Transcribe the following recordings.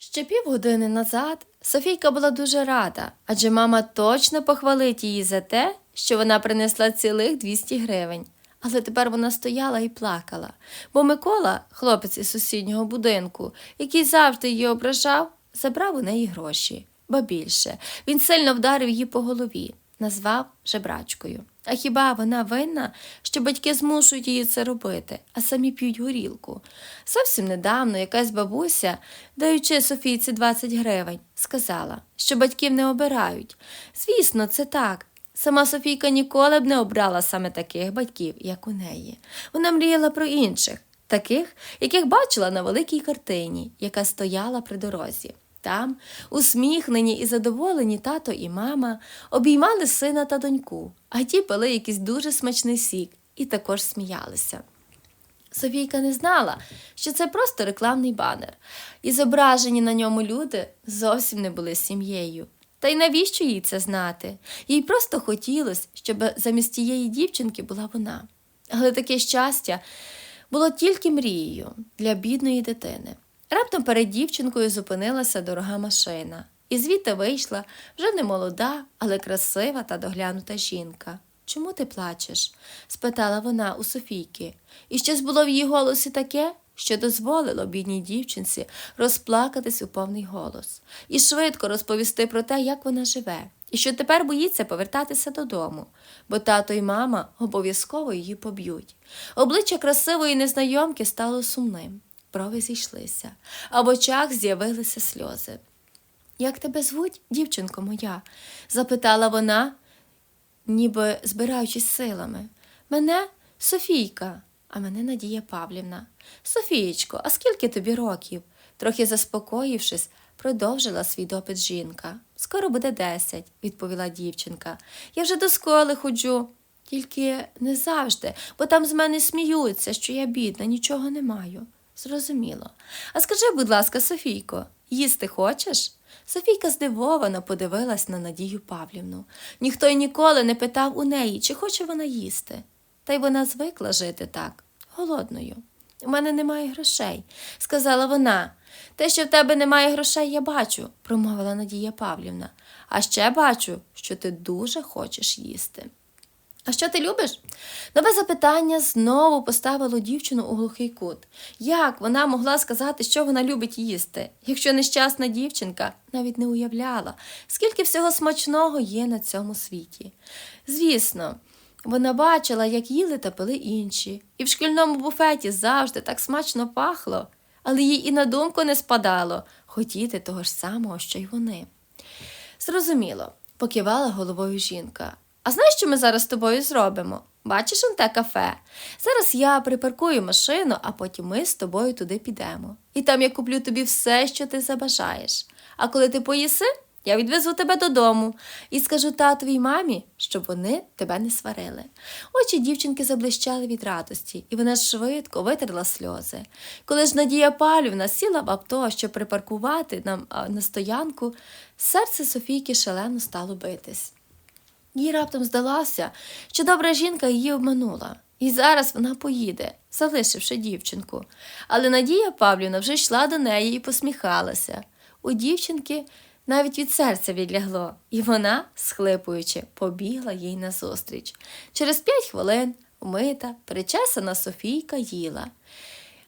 Ще півгодини назад Софійка була дуже рада, адже мама точно похвалить її за те, що вона принесла цілих 200 гривень. Але тепер вона стояла і плакала, бо Микола, хлопець із сусіднього будинку, який завжди її ображав, забрав у неї гроші. Ба більше, він сильно вдарив її по голові, назвав жебрачкою. А хіба вона винна, що батьки змушують її це робити, а самі п'ють горілку? Зовсім недавно якась бабуся, даючи Софійці 20 гривень, сказала, що батьків не обирають. Звісно, це так. Сама Софійка ніколи б не обрала саме таких батьків, як у неї. Вона мріяла про інших, таких, яких бачила на великій картині, яка стояла при дорозі. Там, усміхнені і задоволені тато і мама, обіймали сина та доньку, а ті пили якийсь дуже смачний сік і також сміялися. Софійка не знала, що це просто рекламний банер, і зображені на ньому люди зовсім не були сім'єю. Та й навіщо їй це знати? Їй просто хотілося, щоб замість тієї дівчинки була вона. Але таке щастя було тільки мрією для бідної дитини. Раптом перед дівчинкою зупинилася дорога машина, і звідти вийшла вже не молода, але красива та доглянута жінка. Чому ти плачеш? спитала вона у Софійки. І щось було в її голосі таке, що дозволило бідній дівчинці розплакатись у повний голос і швидко розповісти про те, як вона живе, і що тепер боїться повертатися додому, бо тато й мама обов'язково її поб'ють. Обличчя красивої незнайомки стало сумним, брови зійшлися, а в очах з'явилися сльози. Як тебе звуть, дівчинко моя? запитала вона, ніби збираючись силами. Мене Софійка, а мене Надія Павлівна. Софієчко, а скільки тобі років? Трохи заспокоївшись, продовжила свій допит жінка. Скоро буде десять, відповіла дівчинка. Я вже до школи ходжу. Тільки не завжди, бо там з мене сміються, що я бідна, нічого не маю. Зрозуміло. А скажи, будь ласка, Софійко, їсти хочеш? Софійка здивовано подивилась на Надію Павлівну. Ніхто й ніколи не питав у неї, чи хоче вона їсти. Та й вона звикла жити так, голодною. У мене немає грошей, сказала вона. Те, що в тебе немає грошей, я бачу, промовила Надія Павлівна. А ще бачу, що ти дуже хочеш їсти. А що ти любиш? Нове запитання знову поставило дівчину у глухий кут. Як вона могла сказати, що вона любить їсти, якщо нещасна дівчинка навіть не уявляла, скільки всього смачного є на цьому світі? Звісно, вона бачила, як їли та пили інші, і в шкільному буфеті завжди так смачно пахло, але їй і на думку не спадало хотіти того ж самого, що й вони. Зрозуміло, покивала головою жінка. А знаєш, що ми зараз з тобою зробимо? Бачиш он те кафе? Зараз я припаркую машину, а потім ми з тобою туди підемо. І там я куплю тобі все, що ти забажаєш. А коли ти поїси, я відвезу тебе додому і скажу татові й мамі, щоб вони тебе не сварили. Очі дівчинки заблищали від радості, і вона швидко витерла сльози. Коли ж Надія Палівна сіла в авто, щоб припаркувати нам на стоянку, серце Софійки шалено стало битись. Їй раптом здалося, що добра жінка її обманула, і зараз вона поїде, залишивши дівчинку. Але Надія Павлівна вже йшла до неї і посміхалася. У дівчинки навіть від серця відлягло, і вона, схлипуючи, побігла їй назустріч. Через п'ять хвилин умита, причесана Софійка їла.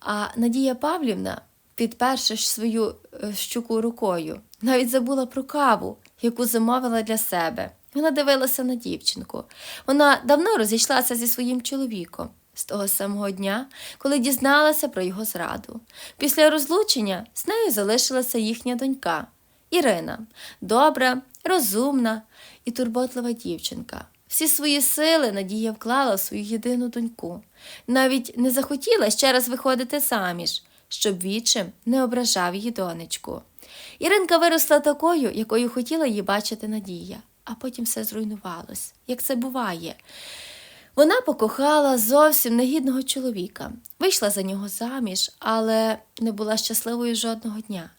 А Надія Павлівна, підперши свою е, щуку рукою, навіть забула про каву, яку замовила для себе. Вона дивилася на дівчинку. Вона давно розійшлася зі своїм чоловіком з того самого дня, коли дізналася про його зраду. Після розлучення з нею залишилася їхня донька Ірина, добра, розумна і турботлива дівчинка. Всі свої сили Надія вклала в свою єдину доньку. Навіть не захотіла ще раз виходити заміж, щоб відчим не ображав її донечку. Іринка виросла такою, якою хотіла її бачити Надія, а потім все зруйнувалось, як це буває. Вона покохала зовсім негідного чоловіка, вийшла за нього заміж, але не була щасливою жодного дня.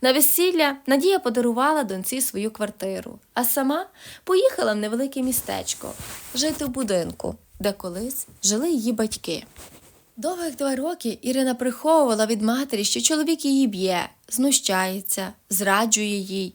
На весілля Надія подарувала доньці свою квартиру, а сама поїхала в невелике містечко жити в будинку, де колись жили її батьки. Довгих два роки Ірина приховувала від матері, що чоловік її б'є, знущається, зраджує їй.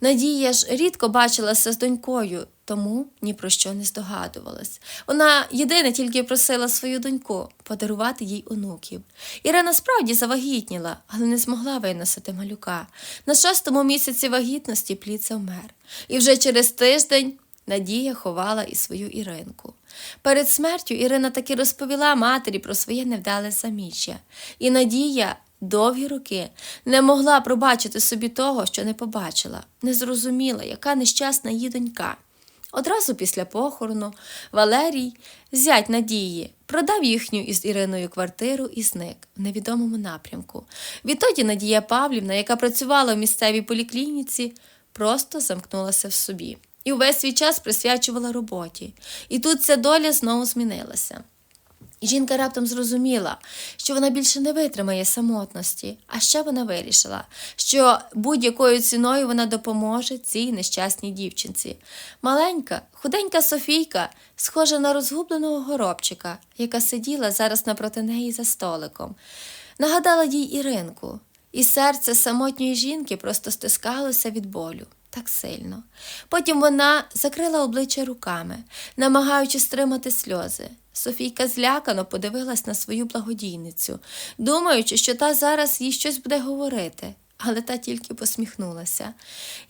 Надія ж рідко бачилася з донькою, тому ні про що не здогадувалась. Вона єдине тільки просила свою доньку подарувати їй онуків. Ірина справді завагітніла, але не змогла виносити малюка. На шостому місяці вагітності плід завмер. І вже через тиждень Надія ховала і свою Іринку. Перед смертю Ірина таки розповіла матері про своє невдале саміччя. І Надія довгі роки не могла пробачити собі того, що не побачила, не зрозуміла, яка нещасна її донька. Одразу після похорону Валерій, зять Надії, продав їхню із Іриною квартиру і зник в невідомому напрямку. Відтоді Надія Павлівна, яка працювала в місцевій поліклініці, просто замкнулася в собі і увесь свій час присвячувала роботі. І тут ця доля знову змінилася. Жінка раптом зрозуміла, що вона більше не витримає самотності, а ще вона вирішила, що будь-якою ціною вона допоможе цій нещасній дівчинці. Маленька, худенька Софійка, схожа на розгубленого горобчика, яка сиділа зараз напроти неї за столиком. Нагадала їй Іринку, і серце самотньої жінки просто стискалося від болю. Так сильно. Потім вона закрила обличчя руками, намагаючись стримати сльози. Софійка злякано подивилась на свою благодійницю, думаючи, що та зараз їй щось буде говорити, але та тільки посміхнулася.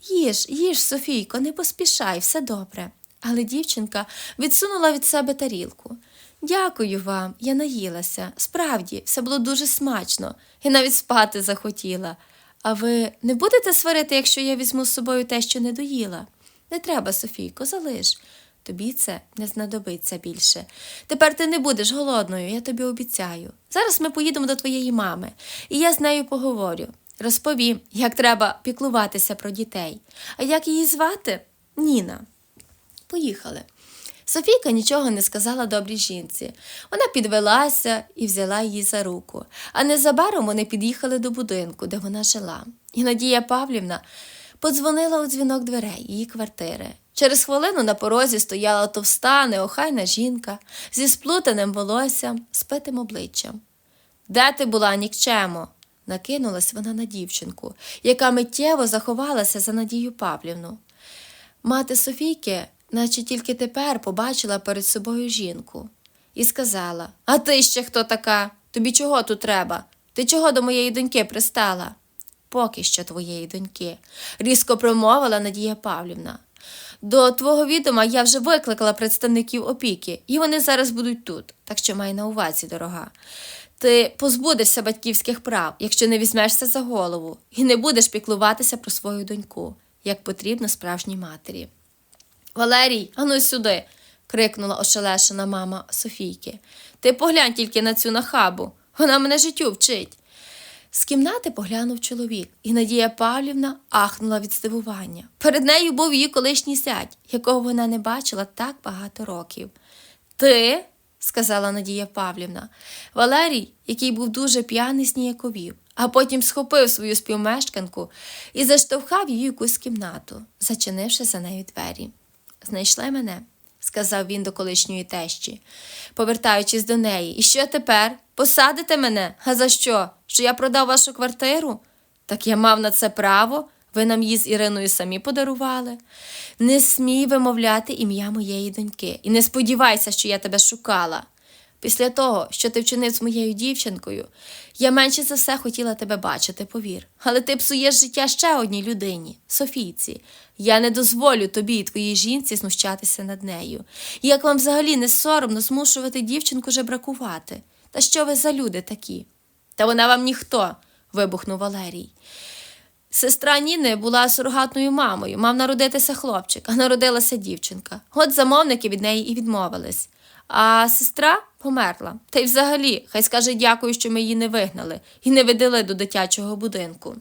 Їж, їж, Софійко, не поспішай, все добре. Але дівчинка відсунула від себе тарілку. Дякую вам, я наїлася. Справді, все було дуже смачно, і навіть спати захотіла. А ви не будете сварити, якщо я візьму з собою те, що не доїла? Не треба, Софійко, залиш. Тобі це не знадобиться більше. Тепер ти не будеш голодною, я тобі обіцяю. Зараз ми поїдемо до твоєї мами, і я з нею поговорю. Розповім, як треба піклуватися про дітей. А як її звати? Ніна. Поїхали. Софійка нічого не сказала добрій жінці. Вона підвелася і взяла її за руку. А незабаром вони під'їхали до будинку, де вона жила. І Надія Павлівна подзвонила у дзвінок дверей її квартири. Через хвилину на порозі стояла товста, неохайна жінка зі сплутаним волоссям, спитим обличчям. Де ти була, нікчемо? накинулась вона на дівчинку, яка миттєво заховалася за Надію Павлівну. Мати Софійки, наче тільки тепер побачила перед собою жінку, і сказала: А ти ще хто така? Тобі чого тут треба? Ти чого до моєї доньки пристала? Поки що твоєї доньки, різко промовила Надія Павлівна. До твого відома я вже викликала представників опіки, і вони зараз будуть тут, так що май на увазі, дорога. Ти позбудешся батьківських прав, якщо не візьмешся за голову, і не будеш піклуватися про свою доньку, як потрібно справжній матері. Валерій, ану сюди. крикнула ошелешена мама Софійки. Ти поглянь тільки на цю нахабу. Вона мене життю вчить. З кімнати поглянув чоловік, і Надія Павлівна ахнула від здивування. Перед нею був її колишній зять, якого вона не бачила так багато років. Ти, сказала Надія Павлівна, Валерій, який був дуже п'яний, сніяковів, а потім схопив свою співмешканку і заштовхав її якусь кімнату, зачинивши за нею двері. Знайшли мене, сказав він до колишньої тещі, повертаючись до неї. І що тепер? Посадите мене? А за що? Що я продав вашу квартиру? Так я мав на це право. Ви нам її з Іриною самі подарували. Не смій вимовляти ім'я моєї доньки і не сподівайся, що я тебе шукала. Після того, що ти вчинив з моєю дівчинкою, я менше за все хотіла тебе бачити, повір. Але ти псуєш життя ще одній людині, Софійці. Я не дозволю тобі і твоїй жінці знущатися над нею. Як вам взагалі не соромно змушувати дівчинку жебракувати? Та що ви за люди такі? Та вона вам ніхто, вибухнув Валерій. Сестра Ніни була сурогатною мамою, мав народитися хлопчик, а народилася дівчинка. От замовники від неї і відмовились. А сестра померла. Та й взагалі, хай скаже дякую, що ми її не вигнали і не видали до дитячого будинку.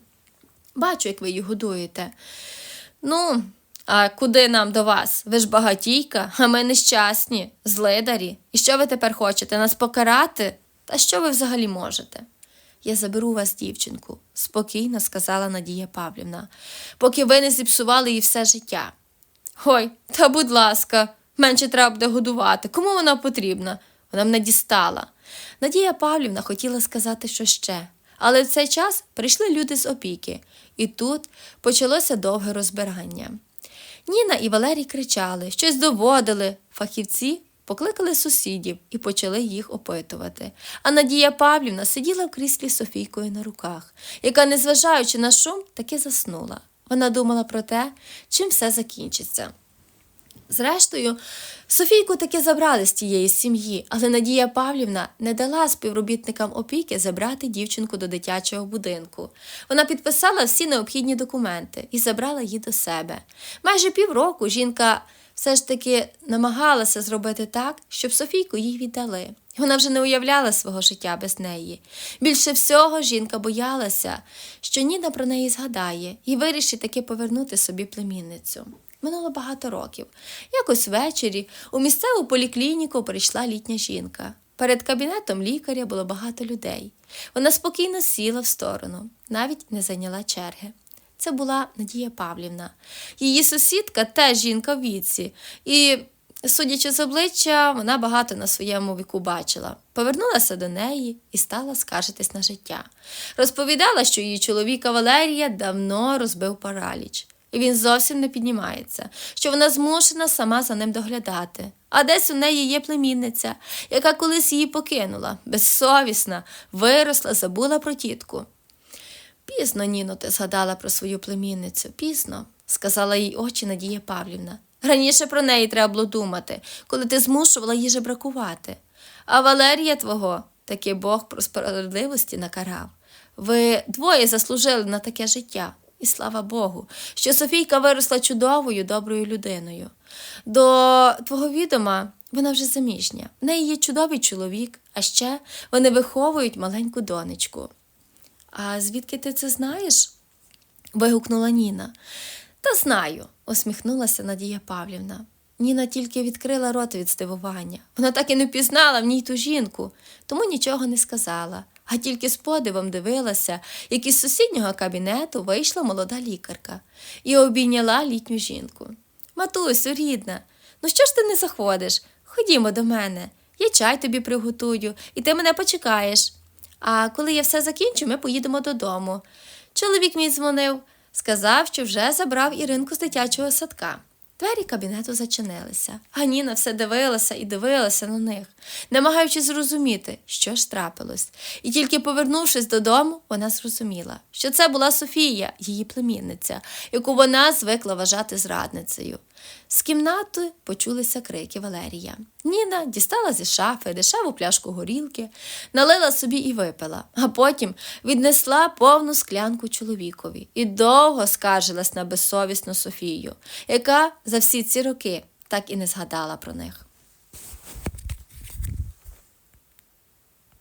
Бачу, як ви її годуєте. Ну, а куди нам до вас? Ви ж багатійка, а ми нещасні, злидарі. І що ви тепер хочете? Нас покарати? Та що ви взагалі можете? Я заберу вас, дівчинку, спокійно сказала Надія Павлівна, поки ви не зіпсували їй все життя. Ой, та будь ласка, менше треба буде годувати. Кому вона потрібна? Вона мене дістала. Надія Павлівна хотіла сказати, що ще. Але в цей час прийшли люди з опіки, і тут почалося довге розбирання. Ніна і Валерій кричали, щось доводили. Фахівці покликали сусідів і почали їх опитувати. А Надія Павлівна сиділа в кріслі Софійкою на руках, яка, незважаючи на шум, таки заснула. Вона думала про те, чим все закінчиться. Зрештою, Софійку таки забрали з тієї сім'ї, але Надія Павлівна не дала співробітникам опіки забрати дівчинку до дитячого будинку. Вона підписала всі необхідні документи і забрала її до себе. Майже півроку жінка все ж таки намагалася зробити так, щоб Софійку їй віддали. Вона вже не уявляла свого життя без неї. Більше всього жінка боялася, що Ніна про неї згадає і вирішить таки повернути собі племінницю. Минуло багато років. Якось ввечері у місцеву поліклініку прийшла літня жінка. Перед кабінетом лікаря було багато людей. Вона спокійно сіла в сторону, навіть не зайняла черги. Це була Надія Павлівна. Її сусідка теж жінка в віці, і, судячи з обличчя, вона багато на своєму віку бачила. Повернулася до неї і стала скаржитись на життя. Розповідала, що її чоловіка Валерія давно розбив параліч. І він зовсім не піднімається, що вона змушена сама за ним доглядати. А десь у неї є племінниця, яка колись її покинула, безсовісна, виросла, забула про тітку. Пізно, Ніно, ти згадала про свою племінницю, пізно, сказала їй очі Надія Павлівна. Раніше про неї треба було думати, коли ти змушувала її жебракувати. А Валерія твого таки Бог про справедливості накарав. Ви двоє заслужили на таке життя. І слава Богу, що Софійка виросла чудовою, доброю людиною. До твого відома вона вже заміжня. В неї є чудовий чоловік, а ще вони виховують маленьку донечку. А звідки ти це знаєш? вигукнула Ніна. Та знаю, усміхнулася Надія Павлівна. Ніна тільки відкрила рота від здивування. Вона так і не впізнала в ній ту жінку, тому нічого не сказала, а тільки з подивом дивилася, як із сусіднього кабінету вийшла молода лікарка і обійняла літню жінку. Матусю, рідна, ну що ж ти не заходиш? Ходімо до мене, я чай тобі приготую, і ти мене почекаєш. А коли я все закінчу, ми поїдемо додому. Чоловік мій дзвонив, сказав, що вже забрав Іринку з дитячого садка. Двері кабінету зачинилися, Ганіна все дивилася і дивилася на них, намагаючись зрозуміти, що ж трапилось. І тільки повернувшись додому, вона зрозуміла, що це була Софія, її племінниця, яку вона звикла вважати зрадницею. З кімнати почулися крики Валерія. Ніна дістала зі шафи дешеву пляшку горілки, налила собі і випила, а потім віднесла повну склянку чоловікові і довго скаржилась на безсовісну Софію, яка за всі ці роки так і не згадала про них.